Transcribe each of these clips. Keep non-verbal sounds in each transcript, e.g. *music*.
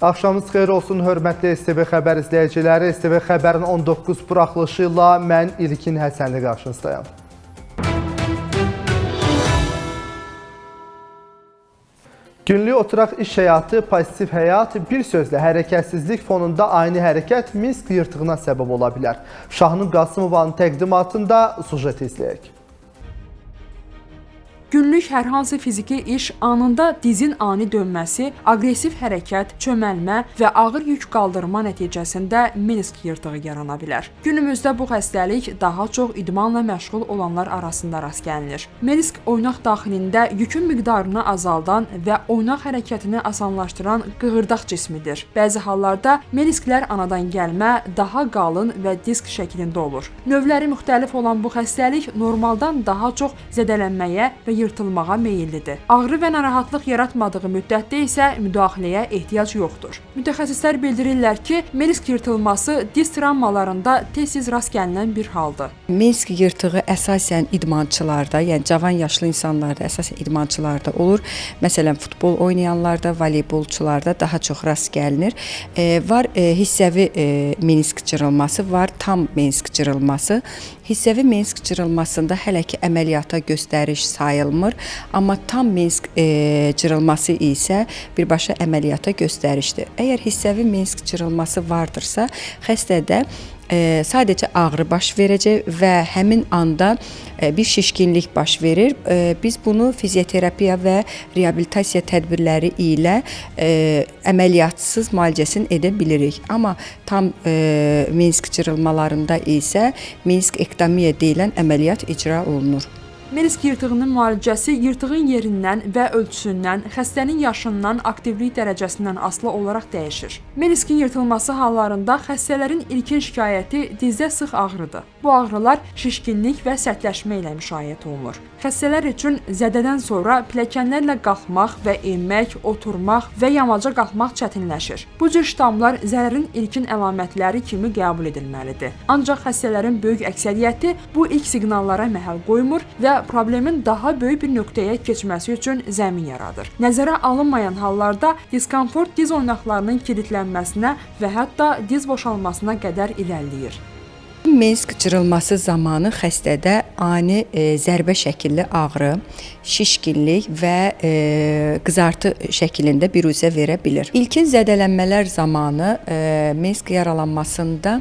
Axşamınız xeyir olsun, hörmətli STV xəbər izləyiciləri. STV xəbərin 19 buraxılışı ilə mən İlkin Həsənli qarşınızdayım. Günlük oturaq iş həyatı, pozitiv həyat, bir sözlə hərəkətsizlik fonunda ani hərəkət Minsk yırtığına səbəb ola bilər. Şahnun Qasımovanın təqdimatında sujet izləyək. Günlük hər hansı fiziki iş anında dizin ani dönməsi, aqressiv hərəkət, çöməlmə və ağır yük qaldırma nəticəsində menisk yırtığı yarana bilər. Günümüzdə bu xəstəlik daha çox idmanla məşğul olanlar arasında rast gəlinir. Menisk oynaq daxilində yükün miqdarını azaldan və oynaq hərəkətini asanlaşdıran qığırdaq cismidir. Bəzi hallarda menisklər anadan gəlmə, daha qalın və disk şəklində olur. Növləri müxtəlif olan bu xəstəlik normaldan daha çox zədələnməyə və yırtılmağa meyllidir. Ağrı və narahatlıq yaratmadığı müddətdə isə müdaxiləyə ehtiyac yoxdur. Mütəxəssislər bildirirlər ki, menisk yırtılması diz travmalarında tez-tez rast gəlinən bir haldır. Minsk yırtığı əsasən idmançılarda, yəni cavan yaşlı insanlarda, əsasən idmançılarda olur. Məsələn, futbol oynayanlarda, voleybolçularda daha çox rast gəlinir. E, var e, hissəvi e, menisk cırılması, var tam menisk cırılması. Hissəvi menisk cırılmasında hələ ki əməliyyata göstəriş sayılmır, amma tam menisk e, cırılması isə birbaşa əməliyyata göstərişdir. Əgər hissəvi menisk cırılması vardırsa, xəstədə e, sadəcə ağrı baş verəcək və həmin anda e, bir şişkinlik baş verir. E, biz bunu fizioterapiya və reabilitasiya tədbirləri ilə e, əməliyyatsız müalicəsini edə bilirik. Amma tam e, menisk cırılmalarında isə menisk ektomiya deyilən əməliyyat icra olunur. Menisk yırtığının müalicəsi yırtığın yerindən və ölçüsündən, xəstənin yaşından, aktivlik dərəcəsindən asılı olaraq dəyişir. Meniskin yırtılması hallarında xəstələrin ilkin şikayəti dizdə sıx ağrıdır. Bu ağrılar şişkinlik və sərtləşmə ilə müşayiət olunur. Xəstələr üçün zədədən sonra pilləkənlərlə qalxmaq və enmək, oturmaq və yamaca qalxmaq çətinləşir. Bu cür ştamlar zərərin ilkin əlamətləri kimi qəbul edilməlidir. Ancaq xəstələrin böyük əksəriyyəti bu ilk siqnallara məhəl qoymur və problemin daha böyük bir nöqtəyə keçməsi üçün zəmin yaradır. Nəzərə alınmayan hallarda diskomfort diz oynaqlarının kilidlənməsinə və hətta diz boşalmasına qədər irəliləyir. Mensk cırılması zamanı xəstədə ani e, zərbə şəkilli ağrı, şişkinlik və e, qızartı şəklində biruzə verə bilər. İlkin zədələnmələr zamanı e, Mensk yaralanmasında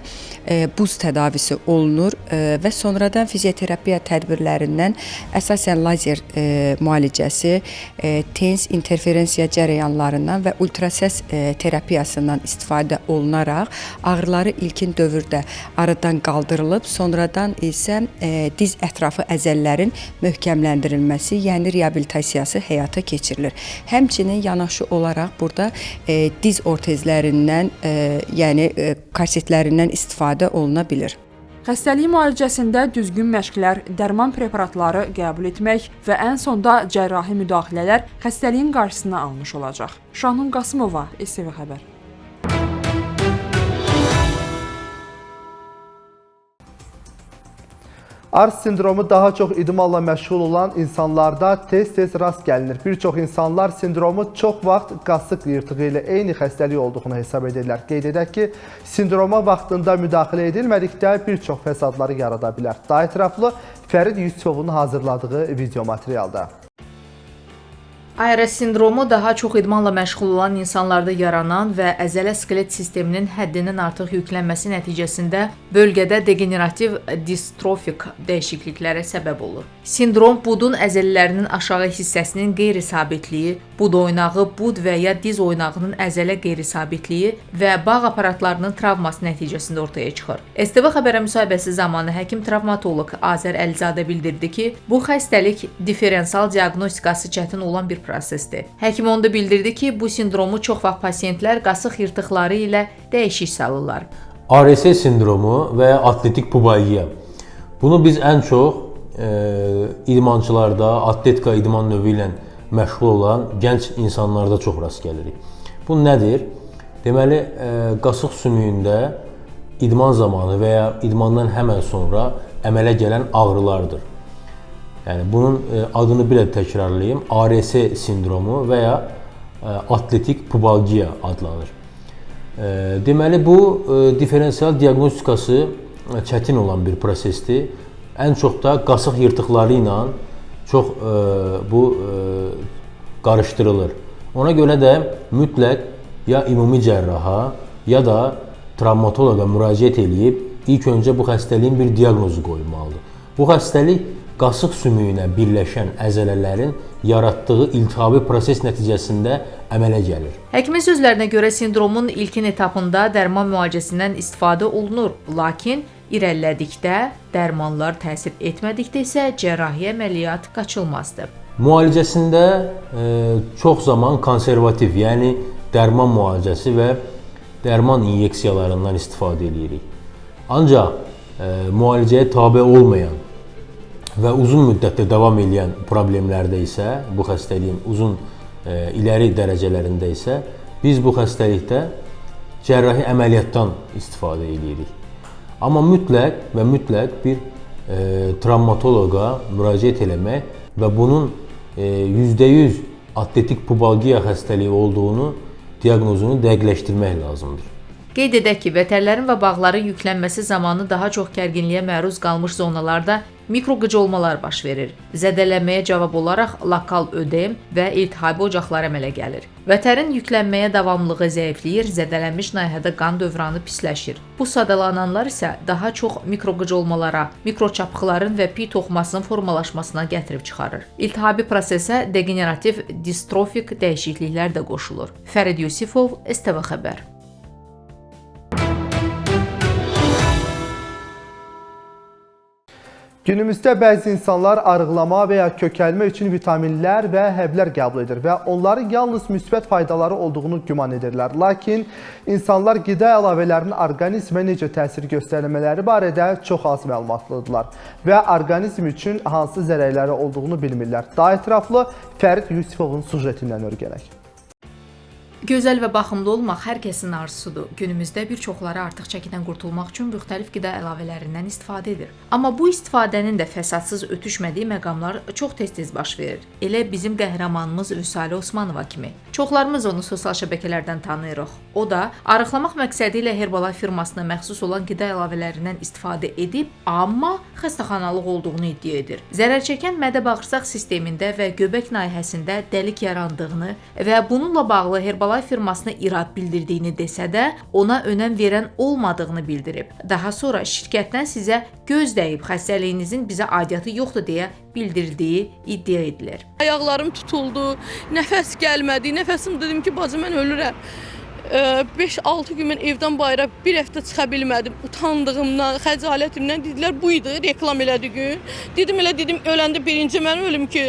e, buz tədavisi olunur e, və sonradan fizioterapiya tədbirlərindən əsasən lazer e, müalicəsi, e, tens interferensiya cərəyanlarından və ultrasəs e, terapiyasından istifadə olunaraq ağrıları ilkin dövrdə aradan qaldırılıb, sonradan isə e, diz ətrafı əzələlərin möhkəmləndirilməsi, yəni reabilitasiyası həyata keçirilir. Həmçinin yanaşı olaraq burada e, diz ortezlərindən, e, yəni e, korsetlərindən istifadə oluna bilər. Xəstəliyin müalicəsində düzgün məşqlər, dərman preparatları qəbul etmək və ən sonda cərrahi müdaxilələr xəstəliyin qarşısını almış olacaq. Şahnun Qasımova, STV xəbər. Ars sindromu daha çox idmanla məşğul olan insanlarda tez-tez rast gəlinir. Bir çox insanlar sindromu çox vaxt qasıq yırtığı ilə eyni xəstəlik olduğunu hesab edirlər. Qeyd edək ki, sindroma vaxtında müdaxilə edilmədikdə bir çox fəsadları yarada bilər. Daha ətraflı Fərid Yusufovun hazırladığı video materialda. ARS sindromu daha çox idmanla məşğul olan insanlarda yaranan və əzələ-skelet sisteminin həddindən artıq yüklənməsi nəticəsində bölgədə degenerativ distrofik dəyişikliklərə səbəb olur. Sindrom budun əzələlərinin aşağı hissəsinin qeyri-sabitliyi, bud oynağı, bud və ya diz oynağının əzələ qeyri-sabitliyi və bağ aparatlarının travması nəticəsində ortaya çıxır. STV xəbərə müsahibəsi zamanı həkim travmatoloq Azər Əlizadə bildirdi ki, bu xəstəlik diferensial diaqnostikası çətin olan bir prosesdir. Həkim onda bildirdi ki, bu sindromu çox vaxt pasiyentlər qasıq yırtıqları ilə dəyişik salırlar. ARS sindromu və atletik pubalgiya. Bunu biz ən çox e, idmançılarda, atletika idman növü ilə məşğul olan gənc insanlarda çox rast gəlirik. Bu nədir? Deməli, e, qasıq sümüyündə idman zamanı və ya idmandan həmən sonra əmələ gələn ağrılardır. Yəni bunun e, adını bir də təkrarlayım. ARS sindromu və ya e, atletik pubalgiya adlanır. E, deməli bu diferensial diaqnostikası çətin olan bir prosesdir. Ən çox da qasıq yırtıqları ilə çox bu qarışdırılır. Ona görə də mütləq ya ümumi cərraha ya da travmatoloqa müraciət eləyib ilk öncə bu xəstəliyin bir diaqnozu qoyulmalıdır. Bu xəstəlik qasıq sümüyünə birləşən əzələlərin yaratdığı iltihabi proses nəticəsində əmələ gəlir. Həkimin sözlərinə görə sindromun ilkin etapında dərman müalicəsindən istifadə olunur, lakin irəlilədikdə dərmanlar təsir etmədikdə isə cərrahi əməliyyat qaçılmazdır. Müalicəsində e, çox zaman konservativ, yəni dərman müalicəsi və dərman inyeksiyalarından istifadə edirik. Ancaq e, müalicəyə tabe olmayan və uzun müddətdə davam edən problemlərdə isə bu xəstəliyin uzun e, iləri dərəcələrində isə biz bu xəstəlikdə cərrahi əməliyyatdan istifadə edirik. Amma mütləq və mütləq bir e, travmatoloqa müraciət eləmək və bunun e, %100 atletik pubalgiya xəstəliyi olduğunu diaqnozunu dəqiqləşdirmək lazımdır. Qeyd edək ki, vətərlərin və bağların yüklənməsi zamanı daha çox gərginliyə məruz qalmış zonalarda mikroqıcolmalar baş verir. Zədələnməyə cavab olaraq lokal ödem və iltihabi ocaqlar əmələ gəlir. Vətərin yüklənməyə davamlılığı zəifləyir, zədələnmiş nahiyədə qan dövranı pisləşir. Bu sadalananlar isə daha çox mikroqıcolmalara, mikroçapıqların və piy toxumasının formalaşmasına gətirib çıxarır. İltihabi prosesə degenerativ distrofik dəyişikliklər də qoşulur. Fərid Yusifov, STV xəbər. Günümüzdə bəzi insanlar arıqlama və ya kökəlmə üçün vitaminlər və həblər qəbul edir və onların yalnız müsbət faydaları olduğunu güman edirlər. Lakin insanlar qida əlavələrinin orqanizmə necə təsir göstərmələri barədə çox az məlumatlıdırlar və orqanizm üçün hansı zərərləri olduğunu bilmirlər. Daha ətraflı Fərid Yusifovun sujetindən öyrənək. Gözəl və baxımlı olmaq hər kəsin arzusudur. Günümüzdə bir çoxları artıq çəkidən qurtulmaq üçün müxtəlif qida əlavələrindən istifadə edir. Amma bu istifadənin də fəsadsız ötüşmədiyi məqamlar çox tez-tez baş verir. Elə bizim qəhrəmanımız Vüsalə Osmanova kimi. Çoxlarımız onu sosial şəbəkələrdən tanıyırıq. O da arıqlamaq məqsədi ilə Herbalife firmasına məxsus olan qida əlavələrindən istifadə edib, amma xəstəxanalıq olduğunu iddia edir. Zərər çəkən mədə-bağırsaq sistemində və göbək nahiyəsində dəlik yarandığını və bununla bağlı Herbalife firmasına irad bildirdiyini desə də, ona önəm verən olmadığını bildirib. Daha sonra şirkətdən sizə göz dəyib xəstəliyinizin bizə aidiyyatı yoxdur deyə bildirdiyi iddia edilir. Ayaqlarım tutuldu, nəfəs gəlmədi. Nəfəsim dedim ki, bacı mən ölürəm. 5-6 gün mən evdən bayıra bir həftə çıxa bilmədim. Utandığımdan, xəcalətimdən dedilər bu idi, reklam elədi gün. Dedim elə dedim öləndə birinci mən ölüm ki.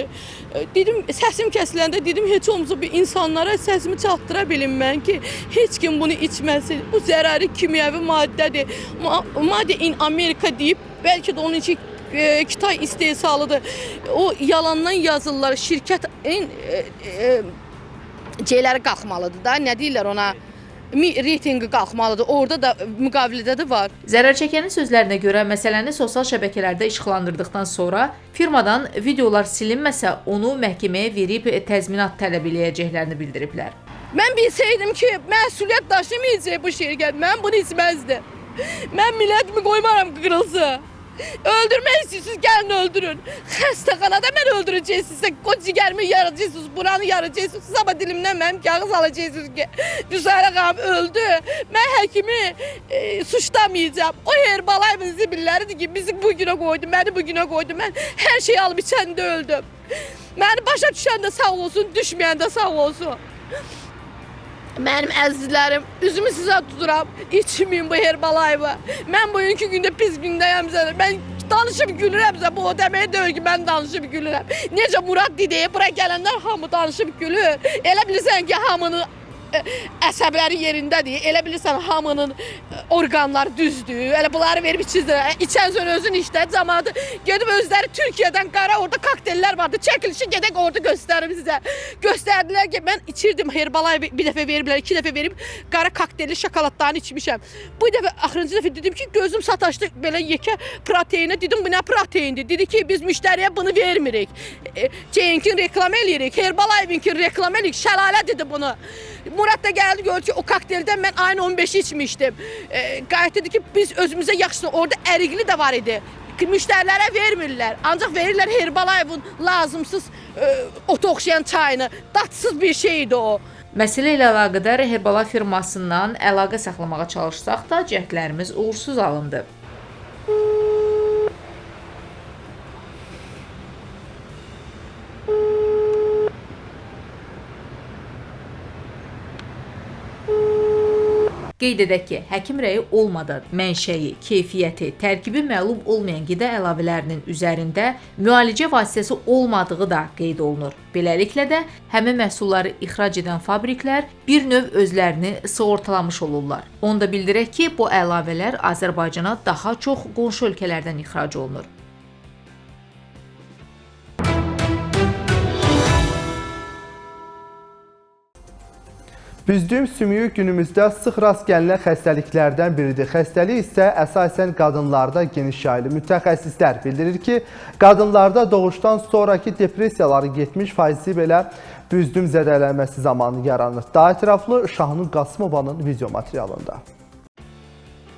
E, Dedim səsim kəsiləndə dedim heç olmasa bir insanlara səsimi çatdıra bilim mən ki, heç kim bunu içməsin. Bu zərəri kimyəvi maddədir. Ma Made in Amerika deyib bəlkə də onun için e, Kitay istehsalıdır. O yalandan yazırlar. Şirkətin e, e, şeyləri qalxmalıdır da. Nə deyirlər ona? Mi reytinqi qalxmalıdır. Orada da müqavilədə də var. Zərər çəkənin sözlərinə görə məsələni sosial şəbəkələrdə işıqlandırdıqdan sonra firmadan videolar silinməsə onu məhkəməyə verib təzminat tələb eləyəcəklərini bildiriblər. Mən bilsəydim ki, məsuliyyət daşımayacaq bu şirkət. Mən bunu içməzdim. Mən millətimi qoymaram qırılsın. Öldürmək istəyirsiniz, gəlin öldürün. Xəstəxanada mən öldürəcəksiniz. O cigərimi yaracaqsınız, buranı yaracaqsınız. Siz amma dilimdən mənim kağız alacaqsınız ki, Güzərə xanım öldü. Mən həkimi e, suçlamayacağam. O Herbalife zibilləridir ki, bizi bu günə qoydu, məni bu günə qoydu. Mən hər şeyi alıb içəndə öldüm. Məni başa düşən də sağ olsun, düşməyən də sağ olsun. Mənim əzizlərim, üzümü sizə tuturam. İçməyin bu Herbalife. Mən bugünkü gündə pis gündəyəm sizə. Mən danışıb gülürəmsə bu o demək deyil ki, mən danışıb gülürəm. Necə Murad deyə bura gələnlər hamı danışıb gülür. Elə bilirsən ki, hamının ə, *laughs* əsəbləri yerindədir. Elə bilirsən hamının ə, orqanları düzdür. Elə bunları verib içizdir. İçən sonra özün işlə cəmaatı gedib özləri Türkiyədən qara orada kokteyllər vardı. Çəkilişi gedək orada göstərim sizə. Göstərdilər ki, mən içirdim Herbalife bir dəfə veriblər, iki dəfə verib qara kokteylli şokoladlarını içmişəm. Bu dəfə axırıncı dəfə dedim ki, gözüm sataşdı belə yekə proteinə. Dedim bu nə proteindir? Dedi ki, biz müştəriyə bunu vermirik. E, Cenk'in reklam eləyirik, Herbalife'inkin reklam eləyirik. Şəlalə dedi bunu. Murad da geldi gördü ki o kokteylden ben aynı 15 içmiştim. E, gayet dedi ki biz özümüze yakışsın. Orada erikli de var idi. Müşterilere vermirlər. Ancaq verirlər Herbalayevin lazımsız e, ot çayını. Dadsız bir şeydi o. Məsələ ilə əlaqədar Herbala firmasından əlaqə saxlamağa çalışsaq da cəhdlərimiz uğursuz alındı. Qeyd edək ki, həkim rəyi olmadan mənşəyi, keyfiyyəti, tərkibi məlum olmayan qida əlavələrinin üzərində müalicə vasitəsi olmadığı da qeyd olunur. Beləliklə də həmin məhsulları ixrac edən fabriklər bir növ özlərini sığortalamış olurlar. Onu da bildirək ki, bu əlavələr Azərbaycana daha çox qonşu ölkələrdən ixrac olunur. Büzdüyüm sümüyü günümüzdə sıx rast gəlinən xəstəliklərdən biridir. Xəstəlik isə əsasən qadınlarda geniş yayılır. Mütəxəssislər bildirir ki, qadınlarda doğuşdan sonraki depressiyaların 70%-i belə büzdüm zədələnməsi zamanı yaranır. Daha ətraflı Şahnun Qasımovanın video materialında.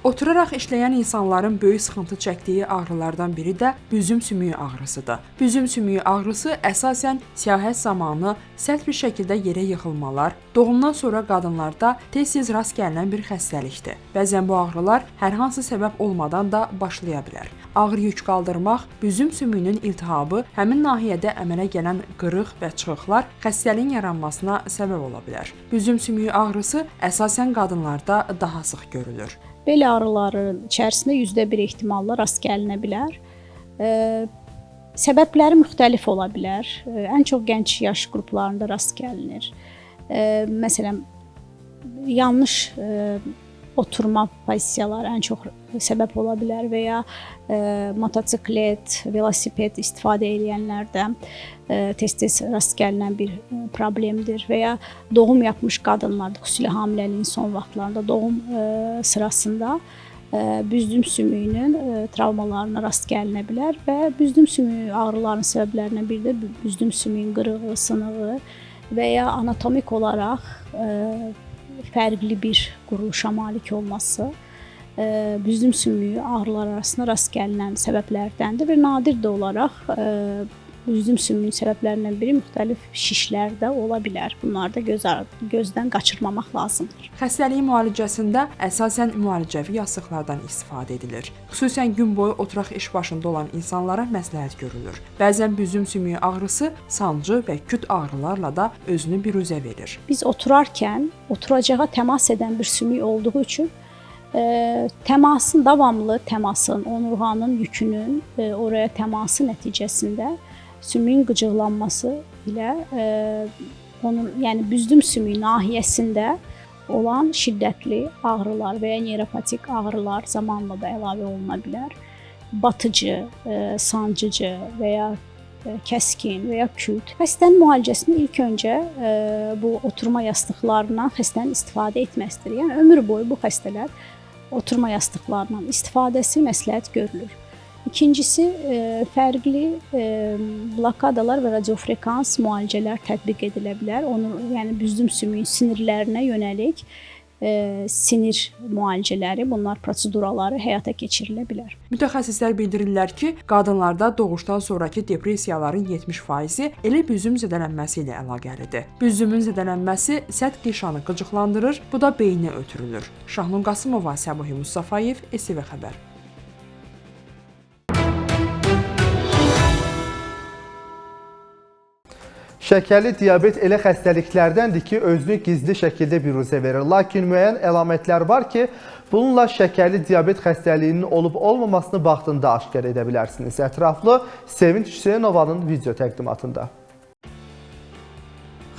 Oturaraq işləyən insanların böyük sıxıntı çəkdiyi ağrılardan biri də büzüm sümüyü ağrısıdır. Büzüm sümüyü ağrısı əsasən siyahət zamanı sərt bir şəkildə yerə yıxılmalar, doğumdan sonra qadınlarda tez-tez rast gəlinən bir xəstəlikdir. Bəzən bu ağrılar hər hansı səbəb olmadan da başlaya bilər. Ağır yük qaldırmaq, büzüm sümüyünün iltihabı həmin nahiyədə əmələ gələn qırıq və çıxıqlar xəstəliyin yaranmasına səbəb ola bilər. Büzüm sümüyü ağrısı əsasən qadınlarda daha sıx görülür. Bel ağrıları içərisində yüzdə bir ehtimalla rast gəlinə bilər. E, səbəbləri müxtəlif ola bilər. E, ən çox gənc yaş qruplarında rast gəlinir. E, məsələn, yanlış oturma pozisiyaları ən çox səbəb ola bilər və ya e, motosiklet, velosiped istifadə edənlərdə e, tez-tez rast gəlinən bir e, problemdir və ya doğum yapmış qadınlarda, xüsusilə hamiləliyin son vaxtlarında doğum e, sırasında e, büzdüm sümüyünün e, travmalarına rast gəlinə bilər və büzdüm sümüyü ağrılarının səbəblərindən biri də bü- büzdüm sümüyün qırığı, sınığı və ya anatomik olaraq e, fərqli bir quruluşa malik olması e, büzdüm sümüyü ağrılar arasında rast gəlinən səbəblərdəndir və nadir də olaraq büzdüm sümüyünün səbəblərindən biri müxtəlif şişlər də ola bilər. Bunları da göz gözdən qaçırmamaq lazımdır. Xəstəliyin müalicəsində əsasən müalicəvi yastıqlardan istifadə edilir. Xüsusən gün boyu oturaq iş başında olan insanlara məsləhət görülür. Bəzən büzüm sümüyü ağrısı sancı və küt ağrılarla da özünü biruzə verir. Biz oturarkən oturacağa təmas edən bir sümük olduğu üçün e, təmasın davamlı təmasın, onurğanın yükünün e, oraya təması nəticəsində sümüyün qıcıqlanması ilə e, onun yəni büzdüm sümüyü nahiyəsində olan şiddətli ağrılar və ya neyropatik ağrılar zamanla da əlavə oluna bilər. Batıcı, e, sancıcı və ya e, kəskin və ya küt. Xəstənin müalicəsində ilk öncə e, bu oturma yastıqlarından xəstənin istifadə etməsidir. Yəni ömür boyu bu xəstələr oturma yastıqlarından istifadəsi məsləhət görülür. İkincisi e, fərqli e, blokadalar və radiofrekans müalicələr tətbiq edilə bilər. Onu yəni büzdüm sümüyün sinirlərinə yönəlik e, sinir müalicələri, bunlar proseduraları həyata keçirilə bilər. Mütəxəssislər bildirirlər ki, qadınlarda doğuşdan sonrakı depressiyaların 70%-i elə büzüm zədələnməsi ilə əlaqəlidir. Büzümün zədələnməsi sərt qişanı qıcıqlandırır, bu da beyninə ötürülür. Şahnun Qasımova, Səbuhi Mustafayev, STV xəbər. Şəkərli diabet elə xəstəliklərdəndir ki, özünü gizli şəkildə biruzə verir. Lakin müəyyən əlamətlər var ki, bununla şəkərli diabet xəstəliyinin olub-olmamasını vaxtında aşkar edə bilərsiniz. Ətraflı Sevinç Hüseynovanın video təqdimatında.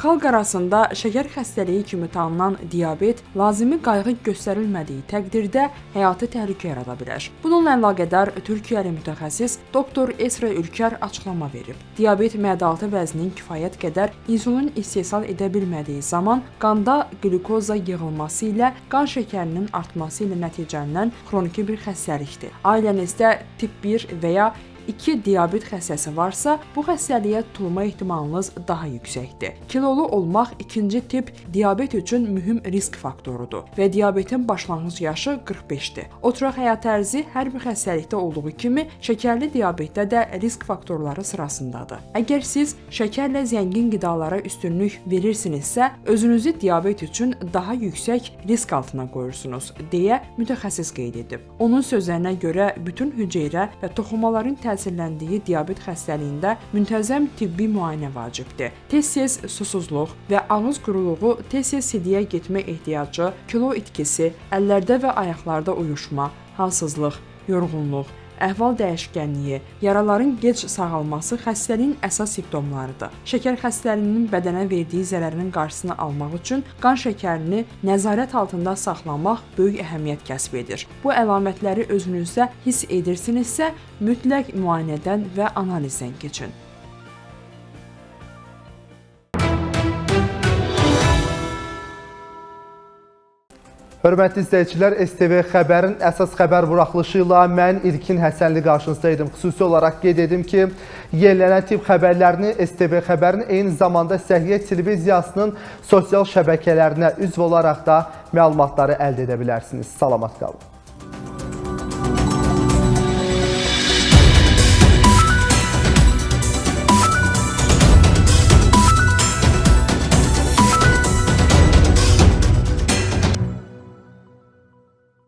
Xalq arasında şəkər xəstəliyi kimi tanınan diabet lazımi qayğı göstərilmədiyi təqdirdə həyati təhlükə yarada bilər. Bununla əlaqədar Türkiyəli mütəxəssis doktor Esra Ülkər açıqlama verib. Diabet mədalatı vəzninin kifayət qədər insulin istehsal edə bilmədiyi zaman qanda qlükoza yığılması ilə qan şəkərinin artması ilə nəticələnən xroniki bir xəstəlikdir. Ailənizdə tip 1 və ya 2 diabet xəstəsi varsa, bu xəstəliyə tutulma ehtimalınız daha yüksəkdir. Kilolu olmaq ikinci tip diabet üçün mühüm risk faktorudur və diabetin başlanğıc yaşı 45-dir. Oturaq həyat tərzi hər bir xəstəlikdə olduğu kimi şəkərli diabetdə də risk faktorları sırasındadır. Əgər siz şəkərlə zəngin qidalara üstünlük verirsinizsə, özünüzü diabet üçün daha yüksək risk altına qoyursunuz, deyə mütəxəssis qeyd edib. Onun sözlərinə görə bütün hüceyrə və toxumaların təsirləndiyi diabet xəstəliyində müntəzəm tibbi müayinə vacibdir. Tez-tez susuzluq və ağız quruluğu, tez-tez sidiyə getmə ehtiyacı, kilo itkisi, əllərdə və ayaqlarda uyuşma, halsızlıq, yorğunluq, əhval dəyişkənliyi, yaraların gec sağalması xəstəliyin əsas simptomlarıdır. Şəkər xəstəliyinin bədənə verdiyi zərərin qarşısını almaq üçün qan şəkərini nəzarət altında saxlamaq böyük əhəmiyyət kəsb edir. Bu əlamətləri özünüzdə hiss edirsinizsə, mütləq müayinədən və analizdən keçin. Hörmətli izləyicilər, STV xəbərin əsas xəbər buraxılışı ilə mən İlkin Həsənli qarşınızda idim. Xüsusi olaraq qeyd edim ki, yenilənən tip xəbərlərini STV xəbərin eyni zamanda Səhiyyə televiziyasının sosial şəbəkələrinə üzv olaraq da məlumatları əldə edə bilərsiniz. Salamat qalın.